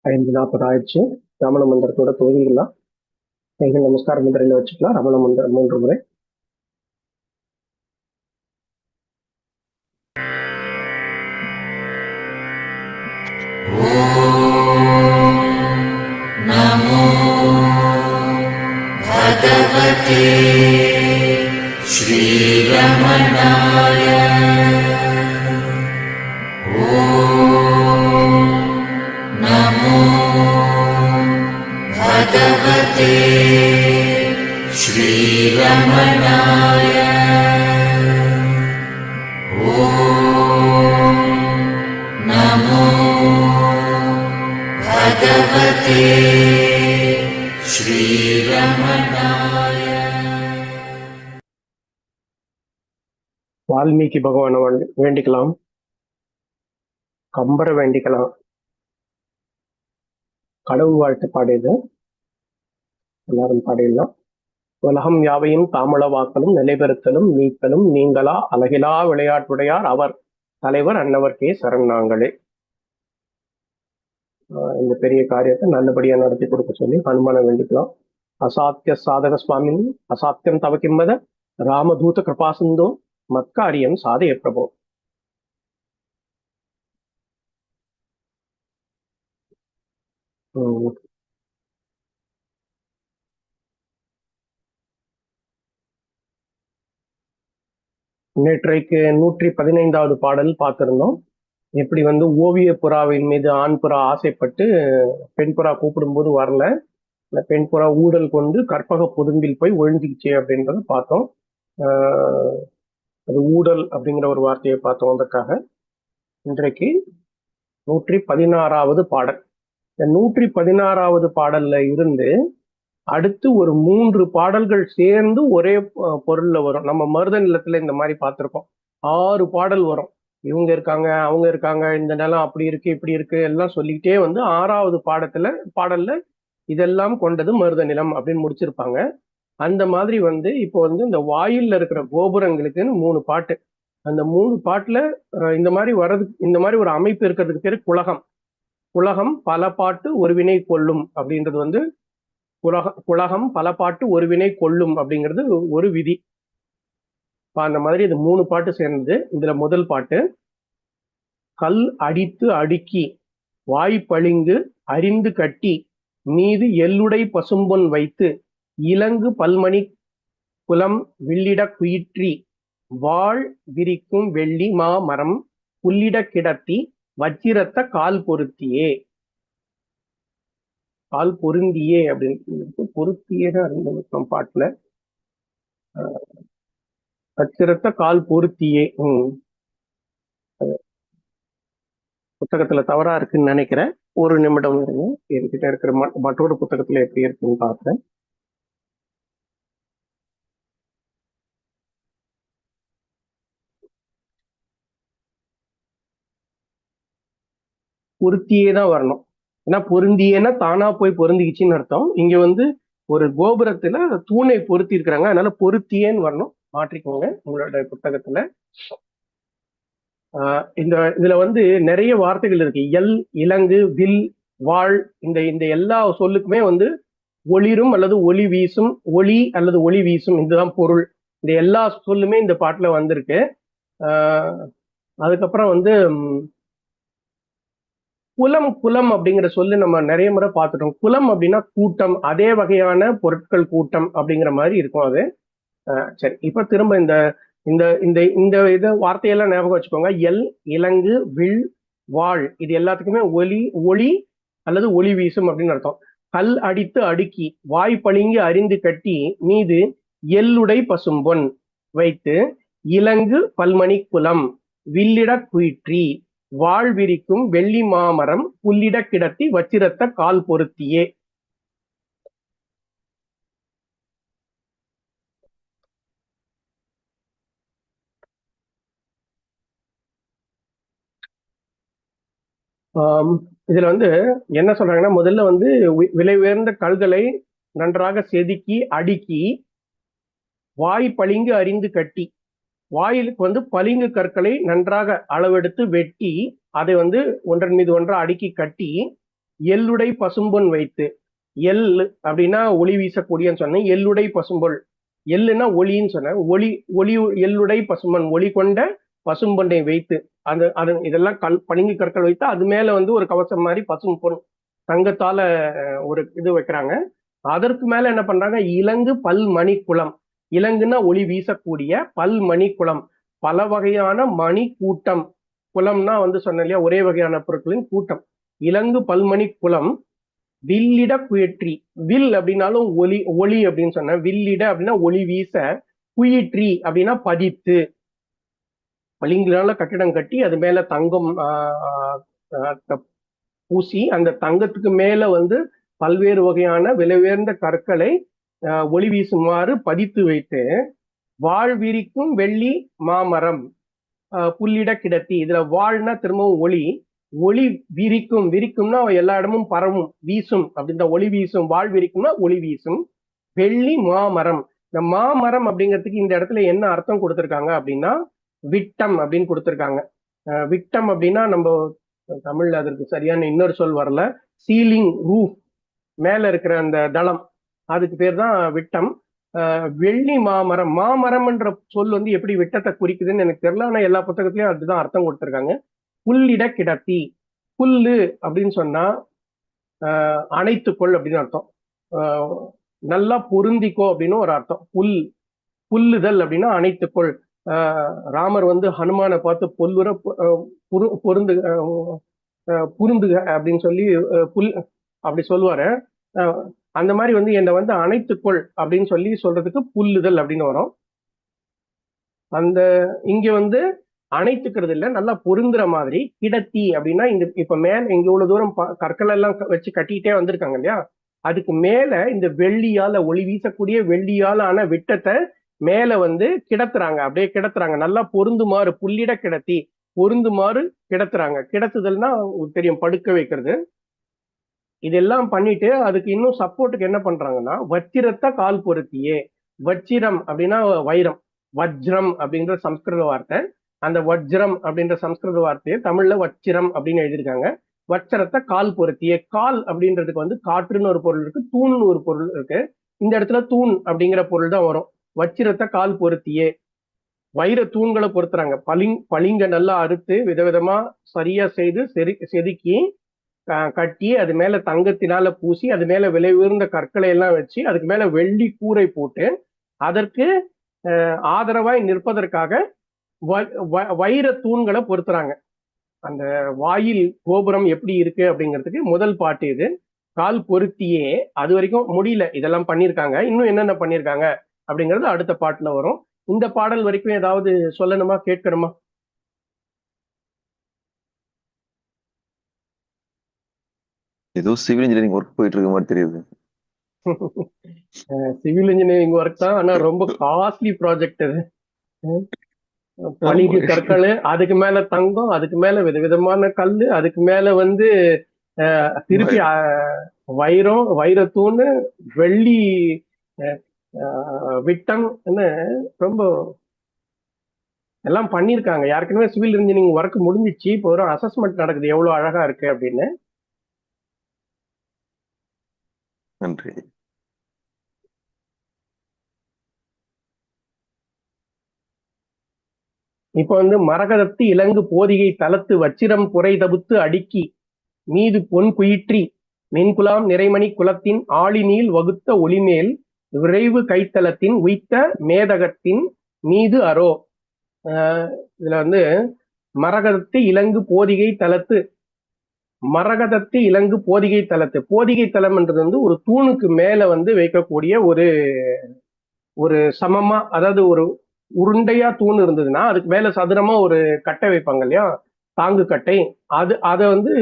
ஐந்து நாற்பது ஆயிடுச்சு. ரமண மந்திரத்தோட துவங்கிடலாம் எங்கள் நமஸ்கார முந்திரையில வச்சுக்கலாம். ரமண மந்திரம் மூன்று முறை. வால்மீகி பகவானை வேண்டிக்கலாம். கம்பரை வேண்டிக்கலாம். கடவுள் வாழ்த்து பாடியது எல்லாரும் பாடிடலாம். உலகம் யாவையும் தாமளவாக்கலும் நிலைபெறுத்தலும் நீக்கலும் நீங்களா? அழகிலா விளையாட்டுடையார் அவர். தலைவர் அன்னவர் கே. சரண் நாங்களே இந்த பெரிய காரியத்தை நல்லபடியா நடத்தி கொடுக்க சொல்லி ஹனுமான வேண்டிக்கலாம். அசாத்திய சாதக சுவாமி அசாத்தியம் தவ கிம்மத ராமதூத கிருபாசிந்தோ மத்காரியம் சாதய பிரபோ. நேற்றைக்கு நூற்றி பதினைந்தாவது பாடல் பார்த்திருந்தோம். எப்படி வந்து ஓவிய புறாவின் மீது ஆண் புறா ஆசைப்பட்டு பெண் புறா கூப்பிடும்போது வரல. இந்த பெண் புறா ஊடல் கொண்டு கற்பக பொதும்பில் போய் ஒழிஞ்சிக்கிச்சு அப்படின்றத பார்த்தோம். ஆஹ் அது ஊடல் அப்படிங்கிற ஒரு வார்த்தையை பார்த்தோம் அதற்காக இன்றைக்கு நூற்றி பதினாறாவது பாடல். இந்த நூற்றி பதினாறாவது பாடல்ல இருந்து அடுத்து ஒரு மூன்று பாடல்கள் சேர்ந்து ஒரே பொருள்ல வரும். நம்ம மருத நிலத்துல இந்த மாதிரி பார்த்துருக்கோம். ஆறு பாடல் வரும். இவங்க இருக்காங்க அவங்க இருக்காங்க இந்த நிலம் அப்படி இருக்கு இப்படி இருக்கு எல்லாம் சொல்லிக்கிட்டே வந்து ஆறாவது பாடத்துல பாடல்ல இதெல்லாம் கொண்டது மருத நிலம் அப்படின்னு முடிச்சிருப்பாங்க. அந்த மாதிரி வந்து இப்போ வந்து இந்த வாயில்ல இருக்கிற கோபுரங்களுக்குன்னு மூணு பாட்டு. அந்த மூணு பாட்டுல இந்த மாதிரி வர்றது இந்த மாதிரி ஒரு அமைப்பு இருக்கிறதுக்கு பேர் குலகம். குலகம் பல பாட்டு ஒரு வினை கொள்ளும் அப்படின்றது வந்து குலக குலகம் பல பாட்டு ஒரு வினை கொள்ளும் அப்படிங்கிறது ஒரு விதி. அந்த மாதிரி இது மூணு பாட்டு சேர்ந்தது. இதுல முதல் பாட்டு கல் அடித்து அடுக்கி வாய்ப்பளிங்கு அறிந்து கட்டி மீது எள்ளுடை பசும்பொன் வைத்து இலங்கு பல்மணி குலம் வில்லிட குயிற்றி வாழ் விரிக்கும் வெள்ளி மா மரம் புல்லிட கிடத்தி வச்சிரத்த கால் பொருத்தியே. கால் பொருந்தியே அப்படின்னு பொருத்தியே தான் இருந்தது பாட்டுல. வச்சிரத்த கால் பொருத்தியே. உம் புத்தகத்துல தவறா இருக்குன்னு நினைக்கிறேன். ஒரு நிமிடம் இருங்க. என்கிட்ட இருக்கிற ம- மற்றொரு புத்தகத்துல எப்படி இருக்குன்னு பார்க்கிறேன் பொருத்தியே தான் வரணும். ஏன்னா பொருந்தியேன்னா தானா போய் பொருந்திக்கிச்சின்னு அர்த்தம். இங்க வந்து ஒரு கோபுரத்துல தூணை பொருத்தி இருக்கிறாங்க அதனால பொருத்தியேன்னு வரணும். மாற்றிக்கோங்க உங்களோட புத்தகத்துல. ஆஹ் இந்த இதுல வந்து நிறைய வார்த்தைகள் இருக்கு. எல் இலங்கு வில் வாழ் இந்த இந்த எல்லா சொல்லுக்குமே வந்து ஒளிரும் அல்லது ஒளி வீசும். ஒளி அல்லது ஒளி வீசும். இதுதான் பொருள். இந்த எல்லா சொல்லுமே இந்த பாட்டுல வந்திருக்கு. ஆஹ் அதுக்கப்புறம் வந்து குலம் குலம் அப்படிங்கிற சொல்லு நம்ம நிறைய முறை பார்த்துட்டோம். குலம் அப்படின்னா கூட்டம் அதே வகையான பொருட்கள் கூட்டம் அப்படிங்கிற மாதிரி இருக்கும் அது. சரி. இப்ப திரும்ப இந்த இந்த இந்த இந்த இது வார்த்தையெல்லாம் ஞாபகம் வச்சுக்கோங்க. எல் இலங்கு வில் வாழ் இது எல்லாத்துக்குமே ஒலி ஒளி அல்லது ஒளி வீசும் அப்படின்னு அர்த்தம். கல் அடித்து அடுக்கி வாய் பளிங்கு அறிந்து கட்டி மீது எள்ளுடை பசும்பொன் வைத்து இலங்கு பல்மணி குலம் வில்லிட குயிற்றி. வாழ்விரிக்கும் வெள்ளி மாமரம் புல்லிட கிடத்தி வச்சிரத்த கால் பொருத்தியே. இதுல வந்து என்ன சொல்றாங்கன்னா முதல்ல வந்து விலை உயர்ந்த கல்களை நன்றாக செதுக்கி அடுக்கி வாய் பளிங்கு அறிந்து கட்டி. வாயிலுக்கு வந்து பளிங்கு கற்களை நன்றாக அளவெடுத்து வெட்டி அதை வந்து ஒன்றன் மீது ஒன்றா அடுக்கி கட்டி எள்ளுடை பசும்பொன் வைத்து எள் அப்படின்னா ஒளி வீசக்கூடியன்னு சொன்னேன். எள்ளுடை பசும்பொல் எள்ளுன்னா ஒளின்னு சொன்னேன். ஒளி ஒளி எள்ளுடை பசும்பொன் ஒளி கொண்ட பசும்பொன்னை வைத்து அது அது இதெல்லாம் கல் பளிங்கு கற்கள் வைத்து அது மேல வந்து ஒரு கவசம் மாதிரி பசும் பொன் தங்கத்தால ஒரு இது வைக்கிறாங்க. அதற்கு மேல என்ன பண்றாங்க? இலங்கு பல்மணி குளம் இலங்குன்னா ஒளி வீசக்கூடிய பல்மணி குளம் பல வகையான மணி கூட்டம் குளம்னா வந்து சொன்னேன் இல்லையா ஒரே வகையான பொருட்களின் கூட்டம். இலங்கு பல்மணி குளம் வில்லிட குயற்றி. வில் அப்படின்னாலும் ஒளி ஒளி அப்படின்னு சொன்னேன். வில்லிட அப்படின்னா ஒளி வீச குயிற்றி அப்படின்னா பதித்து. பளிங்குனால கட்டிடம் கட்டி அது மேல தங்கம் ஆஹ், பூசி அந்த தங்கத்துக்கு மேல வந்து பல்வேறு வகையான விலை உயர்ந்த கற்களை ஒளி வீசுமாறு பதித்து வைத்து வாழ் விரிக்கும் வெள்ளி மாமரம் ஆஹ், புல்லிட கிடத்தி. இதுல வாழ்னா திரும்பவும் ஒளி. ஒளி விரிக்கும் விரிக்கும்னா எல்லா இடமும் பரவும் வீசும். அப்படின்ற ஒளி வீசும் வாழ் விரிக்கும்னா ஒளி வீசும். வெள்ளி மாமரம். இந்த மாமரம் அப்படிங்கிறதுக்கு இந்த இடத்துல என்ன அர்த்தம் கொடுத்துருக்காங்க அப்படின்னா விட்டம் அப்படின்னு கொடுத்துருக்காங்க. விட்டம் அப்படின்னா நம்ம தமிழ்ல அதற்கு சரியான இன்னொரு சொல் வரல. Ceiling roof. மேல இருக்கிற அந்த தளம். அதுக்கு பேர் தான் விட்டம். வெள்ளி மாமரம். மாமரம்ன்ற சொல் வந்து எப்படி விட்டத்தை குறிக்குதுன்னு எனக்கு தெரியல. ஆனா எல்லா புத்தகத்திலயும் அதுதான் அர்த்தம் கொடுத்துருக்காங்க. புல்லிட கிடத்தி. புல்லு அப்படின்னு சொன்னா அஹ் அணைத்துக்கொள் அப்படின்னு அர்த்தம். நல்லா பொருந்திக்கோ அப்படின்னு ஒரு அர்த்தம். புல் புல்லுதல் அப்படின்னா அணைத்துக்கொள். ஆஹ் ராமர் வந்து ஹனுமானை பார்த்து பொல்லுற பொருந்து அஹ் புரிந்துக அப்படின்னு சொல்லி புல் அப்படி சொல்லுவாரு. அந்த மாதிரி வந்து என்னை வந்து அணைத்துக்கொள் அப்படின்னு சொல்லி சொல்றதுக்கு புல்லுதல் அப்படின்னு வரும். அந்த இங்க வந்து அணைத்துக்கிறது இல்ல நல்லா பொருந்துற மாதிரி கிடத்தி அப்படின்னா இந்த இப்ப மேல இங்க இவ்வளவு தூரம் கற்கள் எல்லாம் க- வச்சு கட்டிட்டே வந்திருக்காங்க இல்லையா? அதுக்கு மேல இந்த வெள்ளியால ஒளி வீசக்கூடிய வெள்ளியால ஆன விட்டத்தை மேல வந்து கிடத்துறாங்க. அப்படியே கிடத்துறாங்க. நல்லா பொருந்துமாறு புல்லிட கிடத்தி பொருந்துமாறு கிடத்துறாங்க. கிடத்துதல்னா தெரியும் படுக்க வைக்கிறது. இதெல்லாம் பண்ணிட்டு அதுக்கு இன்னும் சப்போர்ட்டுக்கு என்ன பண்றாங்கன்னா வச்சிரத்தை கால் பொருத்தியே. வச்சிரம் அப்படின்னா வைரம். வஜ்ரம் அப்படின்ற சம்ஸ்கிருத வார்த்தை. அந்த வஜ்ரம் அப்படின்ற சம்ஸ்கிருத வார்த்தையை தமிழ்ல வச்சிரம் அப்படின்னு எழுதியிருக்காங்க. வச்சரத்தை கால் பொருத்திய. கால் அப்படின்றதுக்கு வந்து காற்றுன்னு ஒரு பொருள் இருக்கு தூண்னு ஒரு பொருள் இருக்கு. இந்த இடத்துல தூண் அப்படிங்கிற பொருள் தான் வரும். வச்சிரத்தை கால் பொருத்தியே. வைர தூண்களை பொருத்துறாங்க. பளிங் பளிங்க நல்லா அறுத்து விதவிதமா சரியா செய்து செதுக்கி கட்டி அது மேல தங்கத்தினால பூசி அது மேல விலை உயர்ந்த கற்களை எல்லாம் வச்சு அதுக்கு மேல வெள்ளி கூரை போட்டு அதற்கு ஆதரவாய் நிற்பதற்காக வ- வ- வைர தூண்களை பொருத்துறாங்க. அந்த வாயில் கோபுரம் எப்படி இருக்கு அப்படிங்கிறதுக்கு முதல் பாட்டு இது. கால் பொருத்தியே அது வரைக்கும் முடியல. இதெல்லாம் பண்ணியிருக்காங்க. இன்னும் என்னென்ன பண்ணியிருக்காங்க அப்படிங்கிறது அடுத்த பாட்டுல வரும். இந்த பாடல் வரைக்கும் ஏதாவது சொல்லணுமா? கேட்கணுமா? ஏதோ சிவில் இன்ஜினியரிங் ஒர்க் போயிட்டு இருக்க மாதிரி தெரியுது. சிவில் இன்ஜினியரிங் ஒர்க் தான். ஆனா ரொம்ப காஸ்ட்லி ப்ராஜெக்ட் அஹ் பளிங்கு கற்கள் அதுக்கு மேல தங்கம் அதுக்கு மேல விதவிதமான கல்லு அதுக்கு மேல வந்து திருப்பி வைரம் வைரத்தூண் வெள்ளி விட்டம் ரொம்ப எல்லாம் பண்ணியிருக்காங்க. யாருக்குமே சிவில் இன்ஜினியரிங் ஒர்க் முடிஞ்சிச்சு. இப்போ ஒரு அசஸ்மெண்ட் நடக்குது. எவ்வளவு அழகா இருக்கு அப்படின்னு. நன்றி. இப்ப வந்து மரகதத்து இலங்கு போதிகை தளத்து வச்சிரம் புரை தபுத்து அடுக்கி மீது பொன் குயிற்றி மென்குலாம் நிறைமணி குலத்தின் ஆளிநீள் வகுத்த ஒளிமேல் விரைவு கைத்தளத்தின் உய்த்த மேதகத்தின் மீது அரோ ஆஹ் இதுல வந்து மரகதத்து இலங்கு போதிகை தளத்து மரகதத்து இலங்கு போதிகை தலத்து. போதிகை தலம்ன்றது வந்து ஒரு தூணுக்கு மேல வந்து வைக்கக்கூடிய ஒரு ஒரு சமமா அதாவது ஒரு உருண்டையா தூண் இருந்ததுன்னா அதுக்கு மேல சதுரமா ஒரு கட்டை வைப்பாங்க இல்லையா? தாங்கு கட்டை. அது அதை வந்து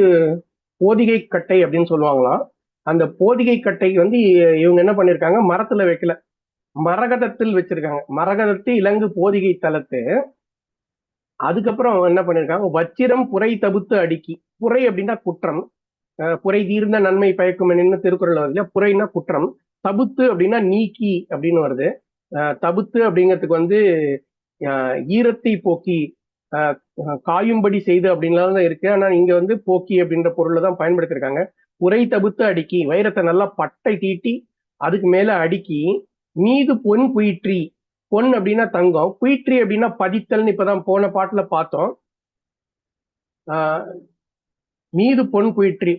போதிகை கட்டை அப்படின்னு சொல்லுவாங்களாம். அந்த போதிகை கட்டை வந்து இவங்க என்ன பண்ணிருக்காங்க? மரத்துல வைக்கல. மரகதத்தில் வச்சிருக்காங்க. மரகதத்து இலங்கு போதிகை தலத்து. அதுக்கப்புறம் என்ன பண்ணிருக்காங்க? வச்சிரம் புரை தபுத்து அடுக்கி. புரை அப்படின்னா குற்றம். புரை தீர்ந்த நன்மை பயக்கும் என்ன திருக்குறள் வருது இல்லையா? புரைனா குற்றம். தபுத்து அப்படின்னா நீக்கி அப்படின்னு வருது. தபுத்து அப்படிங்கிறதுக்கு வந்து ஈரத்தை போக்கி காயும்படி செய்து அப்படின்லாம் தான் இருக்கு. ஆனா இங்க வந்து போக்கி அப்படின்ற பொருளை தான் பயன்படுத்திருக்காங்க. உரை தபுத்து அடுக்கி வைரத்தை நல்லா பட்டை தீட்டி அதுக்கு மேல அடுக்கி மீது பொன் குயிற்றி. பொன் அப்படின்னா தங்கம். குயிற்றி அப்படின்னா பதித்தல்னு இப்பதான் போன பாட்டுல பார்த்தோம். ஆஹ் மீது பொன் குயிற்றி.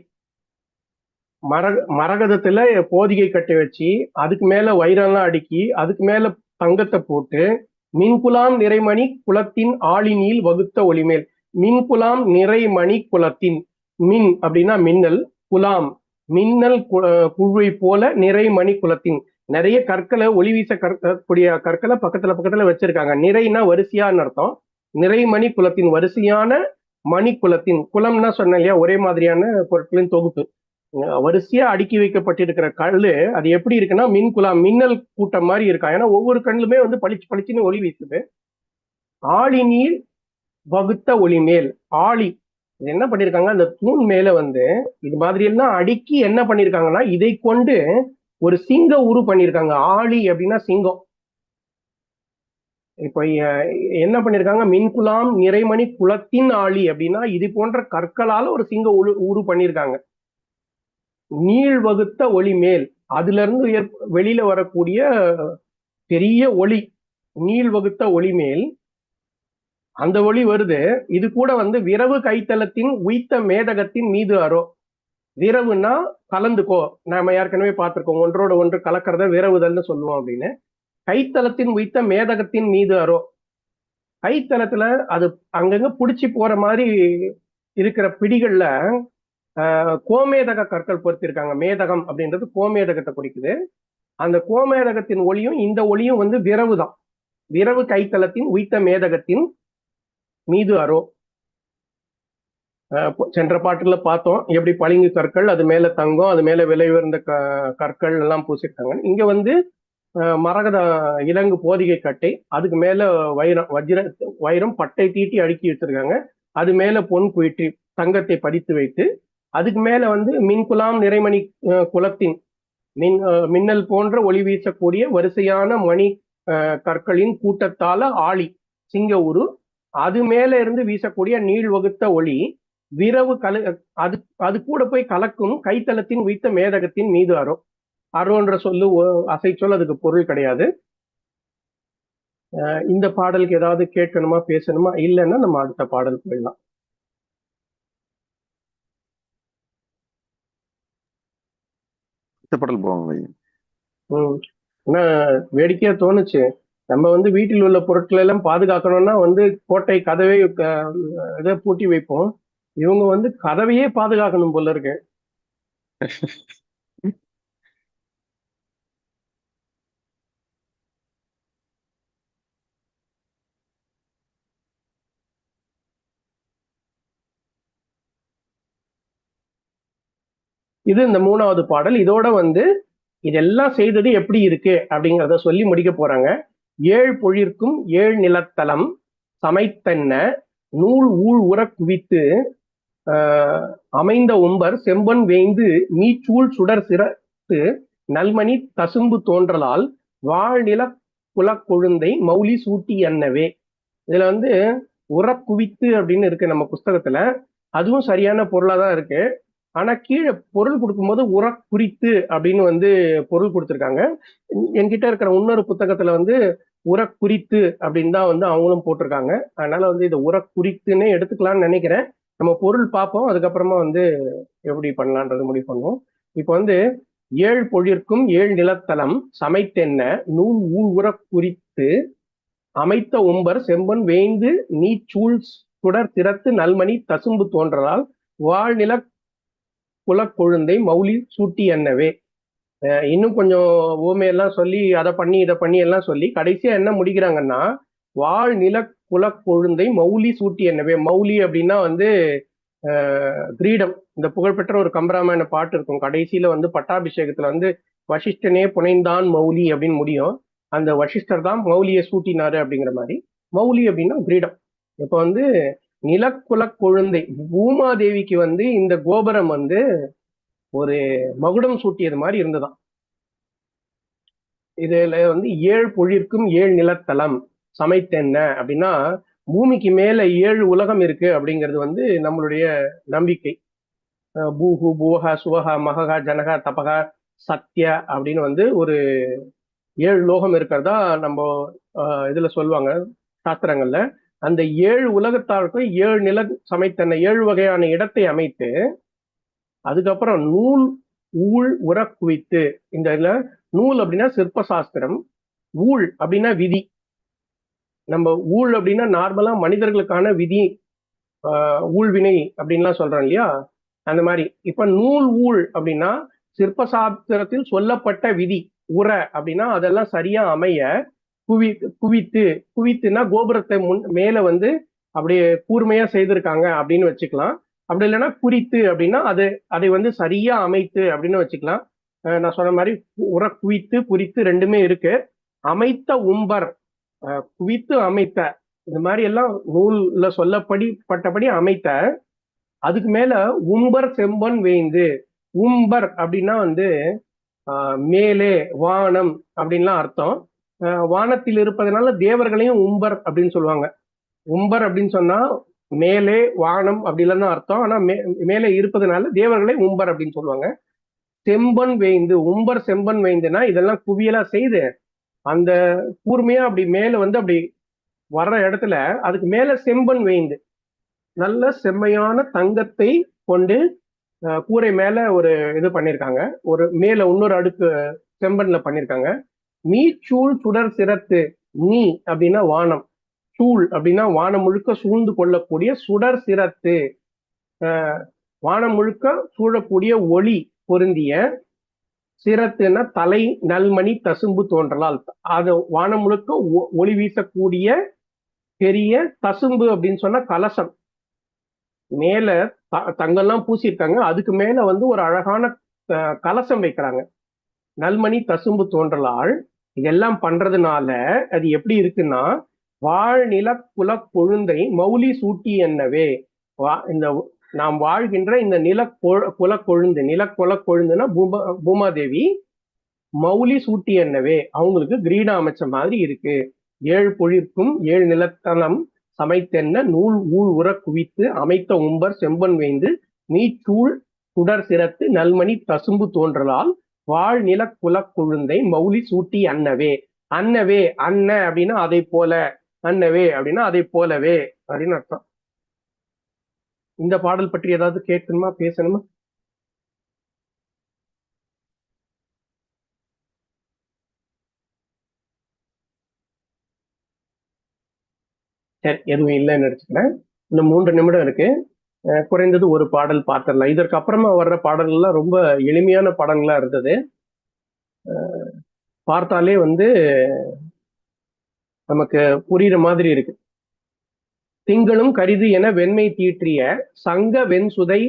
மரக மரகதத்துல போதிகை கட்டி வச்சு அதுக்கு மேல வைரம்லாம் அடுக்கி அதுக்கு மேல தங்கத்தை போட்டு மின்குலாம் நிறைமணி குலத்தின் ஆளினியில் வகுத்த ஒளிமேல். மின்குலாம் நிறைமணி குலத்தின் மின் அப்படின்னா மின்னல் குலாம். மின்னல் குழுவை போல நிறைமணி குலத்தின். நிறைய கற்களை ஒளி வீச கற்கக்கூடிய கற்களை பக்கத்துல பக்கத்துல வச்சிருக்காங்க. நிறைனா வரிசையான்னு அர்த்தம். நிறைமணி குலத்தின் வரிசையான மணி குலத்தின் குலம்னா சொன்னேன் இல்லையா? ஒரே மாதிரியான பொருட்களின் தொகுப்பு. வரிசையா அடுக்கி வைக்கப்பட்டிருக்கிற கல்லு அது எப்படி இருக்குன்னா மின் குலாம் மின்னல் கூட்டம் மாதிரி இருக்கா? ஏன்னா ஒவ்வொரு கல்லுமே வந்து பளிச்சு பளிச்சுன்னு ஒளி வீசுது. ஆளி நீர் வகுத்த ஒளி மேல் ஆழி. இது என்ன பண்ணிருக்காங்க? அந்த தூண் மேல வந்து இது மாதிரி எல்லாம் அடுக்கி என்ன பண்ணிருக்காங்கன்னா இதை கொண்டு ஒரு சிங்க உரு பண்ணிருக்காங்க. ஆழி அப்படின்னா சிங்கம். இப்போ என்ன பண்ணிருக்காங்க? மின்குலாம் நிறைமணி குலத்தின் ஆளி அப்படின்னா இது போன்ற கற்களால ஒரு சிங்க உரு உரு பண்ணிருக்காங்க. நீள் வகுத்த ஒளி மேல் அதுல இருந்து ஏற்ப- வெளியில வரக்கூடிய பெரிய ஒளி நீள் வகுத்த ஒளி மேல் அந்த ஒளி வருது. இது கூட வந்து விரவு கைத்தளத்தின் உய்த்த மேதகத்தின் மீது அரோ விரவுன்னா கலந்துக்கோ நாம ஏற்கனவே பார்த்திருக்கோம். ஒன்றோட ஒன்று கலக்கிறத விரவுதல்னு சொல்லுவோம் அப்படின்னு. கைத்தளத்தின் உய்த்த மேதகத்தின் மீது அரோ கைத்தளத்துல அது அங்கங்க புடிச்சு போற மாதிரி இருக்கிற பிடிகள்ல ஆஹ், கோமேதக கற்கள் பொறுத்திருக்காங்க. மேதகம் அப்படின்றது கோமேதகத்தை குறிக்குது. அந்த கோமேதகத்தின் ஒளியும் இந்த ஒளியும் வந்து விரவு தான். விரவு கைத்தளத்தின் உயித்த மேதகத்தின் மீது அரோ அஹ் சென்ற பாட்டுல பார்த்தோம். எப்படி பளிங்கு கற்கள் அது மேல தங்கம் அது மேல விலை உயர்ந்த க கற்கள் எல்லாம் பூசிருக்காங்க. இங்க வந்து மரகத இலங்கு போதிகை கட்டை அதுக்கு மேல வைரம் வஜ்ர வைரம் பட்டை தீட்டி அடுக்கி வச்சிருக்காங்க. அது மேல பொன் குயிற்றி தங்கத்தை பதித்து வைத்து அதுக்கு மேல வந்து மின்குலாம் நிறைமணி குலத்தின் மின் மின்னல் போன்ற ஒளி வீசக்கூடிய வரிசையான மணி கற்களின் கூட்டத்தால ஆழி சிங்க உரு அது மேல இருந்து வீசக்கூடிய நீள் வகுத்த ஒளி விரவு கல அது அது கூட போய் கலக்கும் கைத்தளத்தின் உயித்த மேதகத்தின் மீது அரோ அரோன்ற சொல்லு அசைச்சொல் அதுக்கு பொருள் கிடையாது. இந்த பாடலுக்கு ஏதாவது கேட்கணுமா பேசணுமா இல்லைன்னா நம்ம அடுத்த பாடல் போயிடலாம். பாடல் போவாங்க வேடிக்கையா தோணுச்சு. நம்ம வந்து வீட்டில் உள்ள பொருட்களை எல்லாம் பாதுகாக்கணும்னா வந்து கோட்டை கதவை இதை பூட்டி வைப்போம். இவங்க வந்து கதவையே பாதுகாக்கணும் போல இருக்கு. இது இந்த மூணாவது பாடல். இதோட வந்து இதெல்லாம் செய்தது எப்படி இருக்கு அப்படிங்கிறத சொல்லி முடிக்க போறாங்க. ஏழ் பொழிற்கும் ஏழ் நிலத்தலம் சமைத்தன்ன நூல் ஊழ் உற குவித்து அமைந்த உம்பர் செம்பன் வேய்ந்து மீச்சூழ் சுடர் சிறத்து நல்மணி தசும்பு தோன்றலால் வாழ்நில குலக்கொழுந்தை மௌலி சூட்டி என்னவே இதுல வந்து உறக்குவித்து குவித்து அப்படின்னு இருக்கு நம்ம புஸ்தகத்துல. அதுவும் சரியான பொருளாக தான் இருக்கு. ஆனா கீழே பொருள் கொடுக்கும்போது உர குறித்து அப்படின்னு வந்து பொருள் கொடுத்துருக்காங்க. என்கிட்ட இருக்கிற இன்னொரு புத்தகத்துல வந்து உர குறித்து அப்படின்னு தான் வந்து அவங்களும் போட்டிருக்காங்க. அதனால வந்து இதை உர குறித்துன்னே எடுத்துக்கலாம்னு நினைக்கிறேன். நம்ம பொருள் பார்ப்போம். அதுக்கப்புறமா வந்து எப்படி பண்ணலான்றது முடிவு பண்ணுவோம். இப்போ வந்து ஏழ் பொழிற்கும் ஏழ் நிலத்தலம் சமைத்தென்ன நூல் ஊழ் உர குறித்து அமைத்த உம்பர் செம்பன் வேய்ந்து நீச்சூழ் சுடர் திறத்து நல்மணி தசும்பு தோன்றதால் வாழ்நில குலக்கொழுந்தை மௌலி சூட்டி என்னவே இன்னும் கொஞ்சம் ஓமையெல்லாம் சொல்லி அதை பண்ணி இதை பண்ணி எல்லாம் சொல்லி கடைசியா என்ன முடிக்கிறாங்கன்னா வாழ் நில குலக்கொழுந்தை மௌலி சூட்டி என்னவே மௌலி அப்படின்னா வந்து கிரீடம். இந்த புகழ்பெற்ற ஒரு கம்பராமாயண பாட்டு இருக்கும். கடைசியில வந்து பட்டாபிஷேகத்துல வந்து வசிஷ்டனே புனைந்தான் மௌலி அப்படின்னு முடியும். அந்த வசிஷ்டர் தான் மௌலியை சூட்டினாரு அப்படிங்கிற மாதிரி. மௌலி அப்படின்னா கிரீடம். இப்போ வந்து நிலக்குல குழந்தை. பூமாதேவிக்கு வந்து இந்த கோபுரம் வந்து ஒரு மகுடம் சூட்டியது மாதிரி இருந்ததாம் இதுல வந்து ஏழு பொழிற்கும் ஏழு நிலத்தலம். சமைத்தென்ன? அப்படின்னா பூமிக்கு மேல ஏழு உலகம் இருக்கு அப்படிங்கிறது வந்து நம்மளுடைய நம்பிக்கை. அஹ் பூஹு பூஹ சுவகா மககா ஜனகா தபக சத்யா அப்படின்னு வந்து ஒரு ஏழு லோகம் இருக்கிறதா நம்ம அஹ், இதுல சொல்லுவாங்க சாஸ்திரங்கள்ல. அந்த ஏழு உலகத்தாருக்கும் ஏழு நில சமைத்தன ஏழு வகையான இடத்தை அமைத்து அதுக்கப்புறம் நூல் ஊழ் உர குவித்து இந்த இதுல நூல் அப்படின்னா சிற்ப சாஸ்திரம் ஊழ் அப்படின்னா விதி. நம்ம ஊழ் அப்படின்னா நார்மலா மனிதர்களுக்கான விதி ஆஹ் ஊழ்வினை அப்படின்லாம் சொல்றோம் இல்லையா? அந்த மாதிரி. இப்ப நூல் ஊழ் அப்படின்னா சிற்ப சாஸ்திரத்தில் சொல்லப்பட்ட விதி உர அப்படின்னா அதெல்லாம் சரியா அமைய குவி குவித்து குவித்துனா கோபுரத்தை முன் மேல வந்து அப்படியே கூர்மையா செய்திருக்காங்க அப்படின்னு வச்சுக்கலாம். அப்படி இல்லைன்னா குறித்து அப்படின்னா அது அதை வந்து சரியா அமைத்து அப்படின்னு வச்சுக்கலாம். நான் சொன்ன மாதிரி உர குவித்து குறித்து ரெண்டுமே இருக்கு. அமைத்த உம்பர் குவித்து அமைத்த இந்த மாதிரி எல்லாம் நூல்ல சொல்லப்படி பட்டபடி அமைத்த அதுக்கு மேல உம்பர் செம்பன் வேந்து உம்பர் அப்படின்னா வந்து ஆஹ் மேலே வானம் அப்படின்லாம் அர்த்தம். வானத்தில் இருப்பதனால தேவர்களையும் உம்பர் அப்படின்னு சொல்லுவாங்க. உம்பர் அப்படின்னு சொன்னா மேலே வானம் அப்படிலாம் தான் அர்த்தம். ஆனா மே மேலே இருப்பதனால தேவர்களை உம்பர் அப்படின்னு சொல்லுவாங்க. செம்பன் வேய்ந்து உம்பர் செம்பன் வேய்ந்துனா இதெல்லாம் குவியலா செய்து அந்த கூர்மையா அப்படி மேல வந்து அப்படி வர்ற இடத்துல அதுக்கு மேல செம்பன் வேய்ந்து நல்ல செம்மையான தங்கத்தை கொண்டு கூரை மேல ஒரு இது பண்ணியிருக்காங்க ஒரு மேல இன்னொரு அடுக்கு செம்பன்ல மீச்சூழ் சுடர் சிரத்து நீ அப்படின்னா வானம். சூழ் அப்படின்னா வானம் முழுக்க சூழ்ந்து கொள்ளக்கூடிய சுடர் சிரத்து. வானம் முழுக்க சூழக்கூடிய ஒளி பொருந்திய சிரத்துன்னா தலை நல்மணி தசும்பு தோன்றலால். அது வானம் முழுக்க ஒ- ஒளி வீசக்கூடிய பெரிய தசும்பு அப்படின்னு சொன்னா கலசம். மேல த- தங்கம்லாம் பூசியிருக்காங்க. அதுக்கு மேல வந்து ஒரு அழகான அஹ், கலசம் வைக்கிறாங்க. நல்மணி தசும்பு தோன்றலால் இதெல்லாம் பண்றதுனால அது எப்படி இருக்குன்னா வாழ்நில குல கொழுந்தை மௌலி சூட்டி என்னவே? வா- இந்த நாம் வாழ்கின்ற இந்த நில குல கொழுந்து நில குல கொழுந்துன்னா பூமா பூமாதேவி மௌலி சூட்டி என்னவே? அவங்களுக்கு கிரீடா அமைச்ச மாதிரி இருக்கு. ஏழு பொழிற்கும் ஏழு நிலத்தனம் சமைத்தென்ன நூல் ஊழ் உற குவித்து அமைத்த உம்பர் செம்பன் வேந்து நீச்சூழ் சுடர் சிரத்து நல்மணி தசும்பு தோன்றலால் வாழ் நில குல மௌலி சூட்டி அன்னவே. அன்னவே அன்ன அப்படின்னா அதை போல. அன்னவே அப்படின்னா அதை போலவே அப்படின்னு அர்த்தம். இந்த பாடல் பற்றி ஏதாவது கேட்கணுமா பேசணுமா? சரி எதுவும் இல்லைன்னு நினைச்சுக்கிறேன். இன்னும் மூன்று நிமிடம் இருக்கு. குறைந்தது ஒரு பாடல் பார்த்துடலாம் இதற்கு அப்புறமா வர்ற பாடல்கள்லாம் ரொம்ப எளிமையான பாடங்களா இருந்தது. பார்த்தாலே வந்து நமக்கு புரியுற மாதிரி இருக்கு. திங்களும் கரிது என வெண்மை தீற்றிய சங்க வெண்சுதை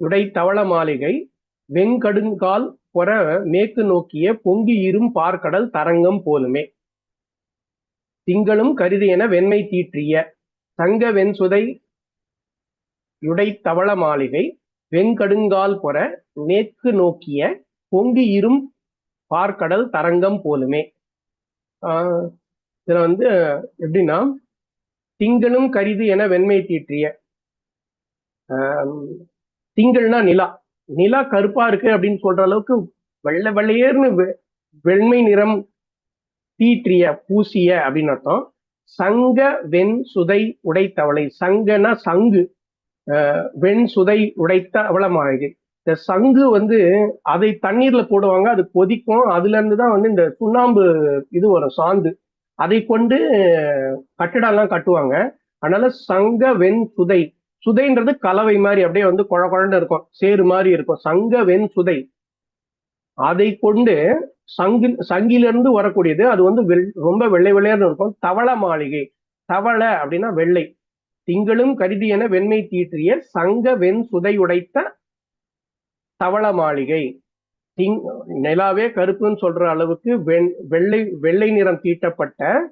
உடை தவள மாளிகை வெங்கடுங்கால் பொற மேற்கு நோக்கிய பொங்கி இரும் பார்க்கடல் தரங்கம் போலுமே. திங்களும் கருதி என வெண்மை தீற்றிய சங்க வெண்சுதை யுடை தவள மாளிகை வெண்கடுங்கால் பொற மேற்கு நோக்கிய பொங்கி இரும் பார்க்கடல் தரங்கம் போலுமே. ஆஹ் இதுல வந்து எப்படின்னா திங்களும் கரிது என வெண்மை தீற்றிய ஆஹ் திங்கள்னா நிலா. நிலா கருப்பா இருக்கு அப்படின்னு சொல்ற அளவுக்கு வெள்ளை வெள்ளையர்னு வெ- வெண்மை நிறம் தீற்றிய பூசிய அப்படின்னு அர்த்தம். சங்க வெண் சுதை உடைத்தவளை. சங்கன்னா சங்கு. வெண் சுதை உடைத்த அவளமாகி இந்த சங்கு வந்து அதை தண்ணீர்ல போடுவாங்க அது கொதிக்கும். அதுல இருந்து தான் வந்து இந்த சுண்ணாம்பு இது வரும் சாந்து. அதை கொண்டு கட்டிடம்லாம் கட்டுவாங்க. அதனால சங்க வெண் சுதை. சுதைன்றது கலவை மாதிரி அப்படியே வந்து குழ குழன்னு இருக்கும் சேரு மாதிரி இருக்கும். சங்க வெண் சுதை. அதை கொண்டு சங்கு சங்கிலிருந்து வரக்கூடியது அது வந்து வெள்- ரொம்ப வெள்ளை வெள்ளையர்னு இருக்கும். தவள மாளிகை. தவளை அப்படின்னா வெள்ளை. திங்களும் கருதி என வெண்மை தீற்றிய சங்க வெண் சுதையுடைத்த தவள மாளிகை. திங் நிலாவே கருப்புன்னு சொல்ற அளவுக்கு வெண் வெள்ளை வெள்ளை நிறம் தீட்டப்பட்ட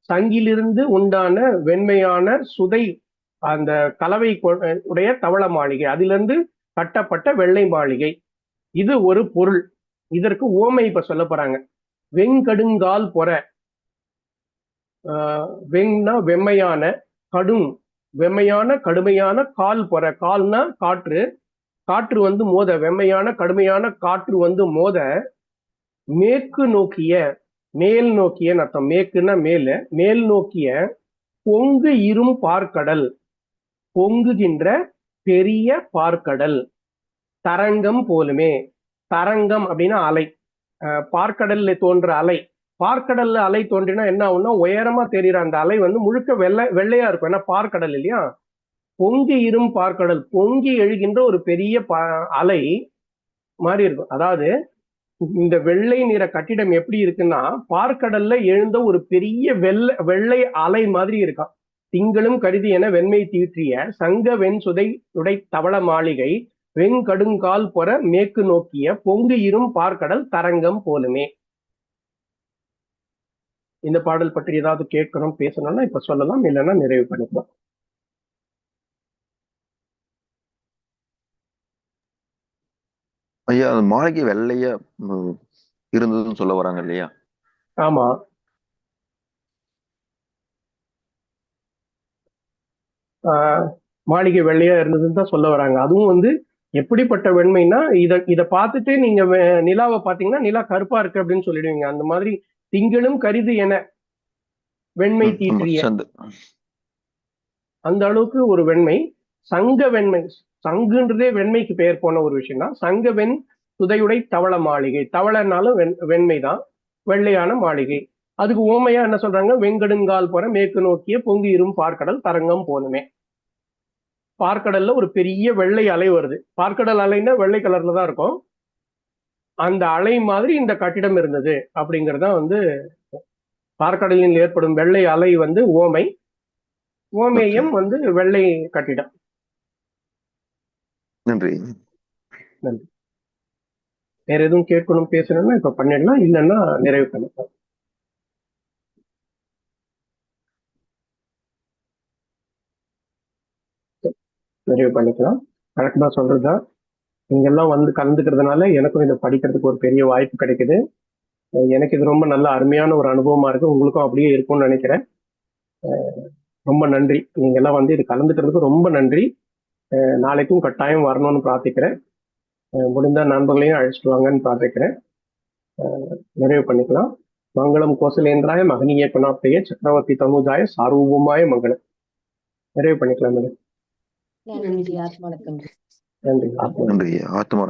சங்கிலிருந்து உண்டான வெண்மையான சுதை அந்த கலவை கொ- உடைய தவள மாளிகை. அதிலிருந்து கட்டப்பட்ட வெள்ளை மாளிகை. இது ஒரு பொருள். இதற்கு ஓமை இப்ப சொல்ல போறாங்க. வெண்கடுங்கால் பொற. ஆஹ் வெங்னா வெம்மையான கடும் வெம்மையான கடுமையான கால் பொற கால்னா காற்று. காற்று வந்து மோத வெம்மையான கடுமையான காற்று வந்து மோத. மேற்கு நோக்கிய மேல் நோக்கிய அர்த்தம். மேற்குன்னா மேல. மேல் நோக்கிய பொங்கு இரும் பார்க்கடல். பொங்குகின்ற பெரிய பார்க்கடல். தரங்கம் போலுமே. தரங்கம் அப்படின்னா அலை. பார்க்கடல்ல தோன்ற அலை. பார்க்கடல்ல அலை தோன்றினா என்ன ஆகும்னா உயரமா தெரியுற அந்த அலை வந்து முழுக்க வெள்ளை வெள்ளையா இருக்கும். ஏன்னா பார்க்கடல் இல்லையா? பொங்கி இரும் பார்க்கடல் பொங்கி எழுகின்ற ஒரு பெரிய அலை மாதிரி இருக்கும். அதாவது இந்த வெள்ளை நிற கட்டிடம் எப்படி இருக்குன்னா பார்க்கடல்ல எழுந்த ஒரு பெரிய வெள்ளை வெள்ளை அலை மாதிரி இருக்கான் திங்களும் கருதி என வெண்மை தீற்றிய சங்க வெண் சுதை உடை தவள மாளிகை வெண்கடுங்கால் பொற மேற்கு நோக்கிய பொங்கு இரும் பார்க்கடல் தரங்கம் போலுமே. இந்த பாடல் பற்றி ஏதாவது கேட்கணும் பேசணும்னா இப்ப சொல்லலாம் இல்லைன்னா நிறைவு பண்ணிக்கலாம். ஐயா மாளிகை வெள்ளையா இருந்ததுன்னு சொல்ல வராங்க இல்லையா? ஆமா. ஆஹ் மாளிகை வெள்ளையா இருந்ததுன்னு தான் சொல்ல வராங்க. அதுவும் வந்து எப்படிப்பட்ட வெண்மைன்னா இத இத பார்த்துட்டு நீங்க நிலாவை பாத்தீங்கன்னா நிலா கருப்பா இருக்கு அப்படின்னு சொல்லிடுவீங்க. அந்த மாதிரி திங்களும் கரிது என வெண்மை தீற்றிய. அந்த அளவுக்கு ஒரு வெண்மை. சங்க வெண்மை சங்குன்றதே வெண்மைக்கு பெயர் போன ஒரு விஷயம் தான் சங்க வெண் சுதையுடை தவள மாளிகை. தவளனாலும் வெண் வெண்மை தான். வெள்ளையான மாளிகை. அதுக்கு ஓமையா என்ன சொல்றாங்க? வெங்கடுங்கால் போற மேற்கு நோக்கிய பொங்கி இரும் பார்க்கடல் தரங்கம் போனுமே பார்க்கடல்ல ஒரு பெரிய வெள்ளை அலை வருது. பார்க்கடல் அலைன்னா வெள்ளை கலர்ல தான் இருக்கும். அந்த அலை மாதிரி இந்த கட்டிடம் இருந்தது அப்படிங்கறத வந்து பார்க்கடலில் ஏற்படும் வெள்ளை அலை வந்து ஓமை. ஓமேயம் வந்து வெள்ளை கட்டிடம். நன்றி. வேற எதுவும் கேட்கணும் பேசணும்னா இப்ப பண்ணிடலாம் இல்லைன்னா நிறைவு பண்ணிக்கலாம். நிறைவு பண்ணிக்கலாம். கரெக்ட் தான் சொல்றதுதான். இங்கெல்லாம் வந்து கலந்துக்கிறதுனால எனக்கும் இதை படிக்கிறதுக்கு ஒரு பெரிய வாய்ப்பு கிடைக்குது. எனக்கு இது ரொம்ப நல்ல அருமையான ஒரு அனுபவமா இருக்கு. உங்களுக்கும் அப்படியே இருக்கும்னு நினைக்கிறேன். ரொம்ப நன்றி. நீங்க எல்லாம் வந்து இது கலந்துக்கிறதுக்கு ரொம்ப நன்றி. நாளைக்கும் கட்டாயம் வரணும்னு பிரார்த்திக்கிறேன். அஹ் முடிந்த நண்பர்களையும் அழைச்சிட்டு வாங்கன்னு பிரார்த்திக்கிறேன். நிறைவு பண்ணிக்கலாம். மங்களம் கோசலேந்திராய மகனிய குணாப்பிரிய சக்கரவர்த்தி தனுஜாய சார்வமாய மங்களம். நிறைவு பண்ணிக்கலாம் மேடம். நன்றி நன்றி. நன்றி ஆத்மா